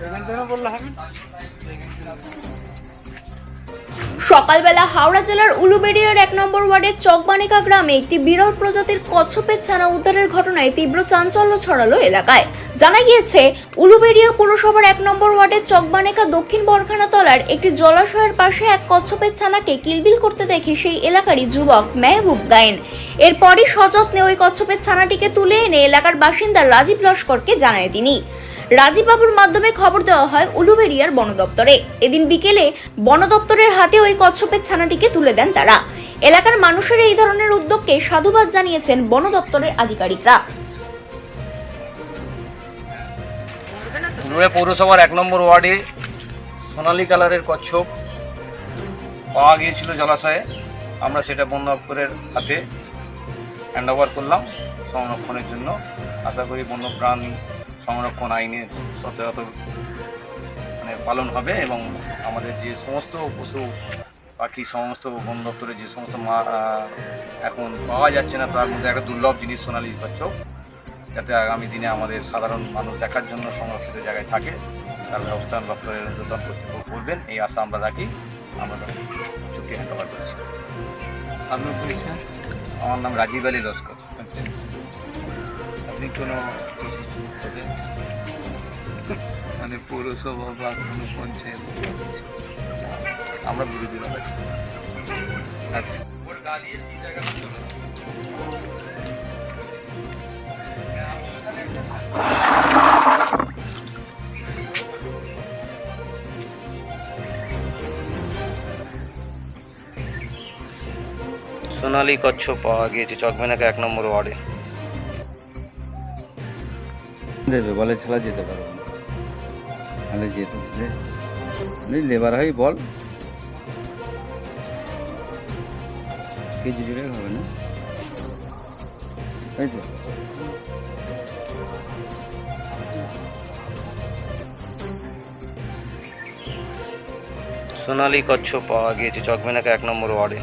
এখান থেকে বললে হবে সকালবেলা হাওড়া জেলার উলুবেড়িয়ার এক নম্বর ওয়ার্ডের চকবানিকা গ্রামে একটি বিরল প্রজাতির কচ্ছপের ছানা উদ্ধারের ঘটনায় তীব্র চাঞ্চল্য ছড়ালো এলাকায়। জানা গিয়েছে, উলুবেড়িয়া পুরসভার এক নম্বর ওয়ার্ডের চকবানিকা দক্ষিণ বরখানা তলার একটি জলাশয়ের পাশে এক কচ্ছপের ছানাকে কিলবিল করতে দেখে সেই এলাকারই যুবক মেহবুব গায়েন। এরপরই সযত্নে ওই কচ্ছপের ছানাটিকে তুলে এনে এলাকার বাসিন্দা রাজীব লস্করকে জানায় তিনি। রাজীববাবুর মাধ্যমে খবর দেওয়া হয় উলুবেড়িয়ার বন দপ্তরে। এদিন বিকেলে বন দপ্তরের হাতে ওই কচ্ছপের ছানাটিকে তুলে দেন তারা। এলাকার মানুষের এই ধরনের উদ্যোগকে সাধুবাদ জানিয়েছেন বন দপ্তরের আধিকারিকরা। পুরুলিয়া পৌরসভার এক নম্বর ওয়ার্ডে সোনালী কালারের কচ্ছপ পাওয়া গিয়েছিল জলাশয়ে। আমরা সেটা বন দপ্তরের হাতে হ্যান্ড করলাম সংরক্ষণের জন্য। আশা করি বন্যপ্রাণী সংরক্ষণ আইনের সত্যত মানে পালন হবে এবং আমাদের যে সমস্ত পশু পাখি সমস্ত বন দপ্তরের যে সমস্ত মা এখন পাওয়া যাচ্ছে না তার মধ্যে একটা দুর্লভ জিনিস সোনালি কচ্ছপ যাতে আগামী দিনে আমাদের সাধারণ মানুষ দেখার জন্য সংরক্ষিত জায়গায় থাকে তার ব্যবস্থা দপ্তরের ঊর্ধ্বতন কর্তৃপক্ষ করবেন এই আশা আমরা রাখি আমরা চুক্তি হ্যান্ড ওভার করেছি। আপনার পরিচয় আমার নাম রাজীব আলী লস্কর। আচ্ছা। আপনি কোনো? মানে পৌরসভা বা কোনো পঞ্চায়েত। আমরা বিরোধী দল আচ্ছা। সোনালী কচ্ছপ পাওয়া গিয়েছে চকমেনাকে এক নম্বর ওয়ার্ডে। দেবে বলে ছাড়া যেতে পারব তাহলে যেতে লেবার হয়, বল। কেজি জুড়ে হবে না? তাই তো। সোনালী কচ্ছপ পাওয়া গিয়েছে চকমেনাকে এক নম্বর ওয়ার্ডে।